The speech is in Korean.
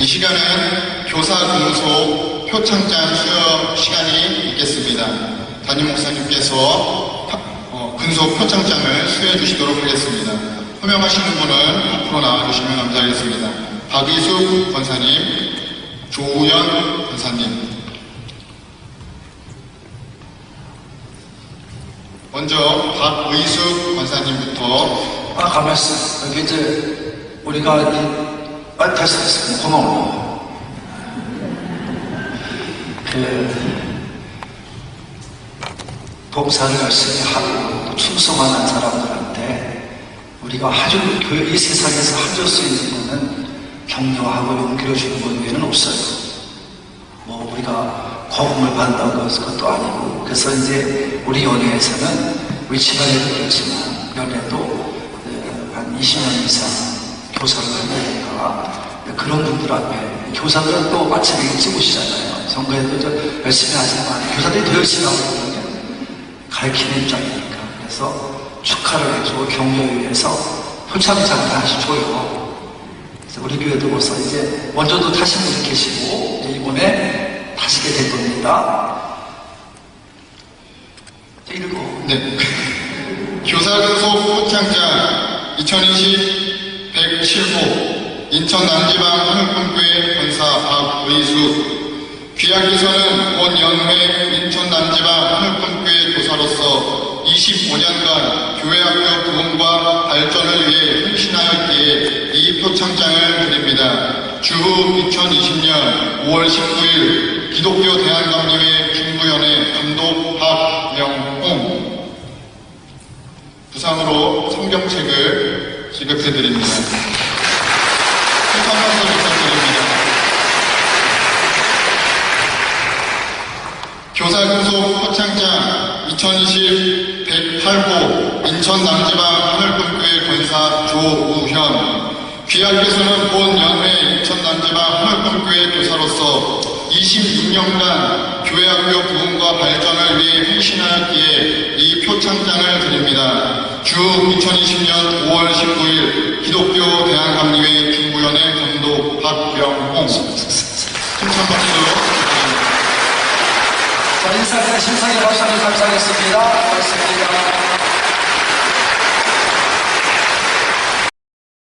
이 시간은 교사 공소 표창장 수여 시간이 있겠습니다. 담임 목사님께서 파- 어, 근소 표창장을 수여해 주시도록 하겠습니다. 호명하시는 분은 앞으로 나와주시면 감사하겠습니다. 박의숙 권사님, 조우연 권사님. 먼저 박의숙 권사님부터 아, 가만있어. 여기 이제, 우리가 이, 아, 다시 됐습니다. 고마워요. 그, 봉사를 열심히 하고 충성하는 사람들한테 우리가 아주 교회 이 세상에서 해줄 수 있는 거는 격려하고 용기를 주는 것 외에는 없어요. 뭐 우리가 거금을 받는다고 해서 그것도 아니고 그래서 이제 우리 연회에서는 우리 집안에도 그렇지만 연회도 어, 한 20년 이상 하니까 그런 분들 앞에 교사들은 또 아침에 일찍 오시잖아요. 선거에도 저 열심히 하지만 교사들이 더 열심히 하거든요. 가르치는 입장이니까. 그래서 축하를 해주고 격려를 위해서 표창장을 다시 줘요. 그래서 우리 교회도 벌써 이제 먼저도 타신 분이 계시고 이번에 타시게 될 겁니다. 자, 읽고 네. 교사근속 표창장 2020 107호 인천 남지방 한국교회 권사 박의수 귀하께서는 본 연회 인천 남지방 한국교회 교사로서 25년간 교회학교 부흥과 발전을 위해 헌신하였기에 이 표창장을 드립니다. 주후 2020년 5월 19일 기독교 대한감림회 중부연회 감독 박명홍 부상으로 성경책을 지급해드립니다. 한번더 부탁드립니다. 교사근속 표창장 2020 108호 인천 남지방 하늘꿈교회 권사 조우현 귀하께서는 본 연회 인천 남지방 하늘꿈교회 교사로서 26년간 교회학교 부흥과 발전을 위해 헌신하였기에 이 표창장을 드립니다. 주 2020년 5월 19일 기독교 인사드린 심상희 박사님 감사하겠습니다. 고맙습니다.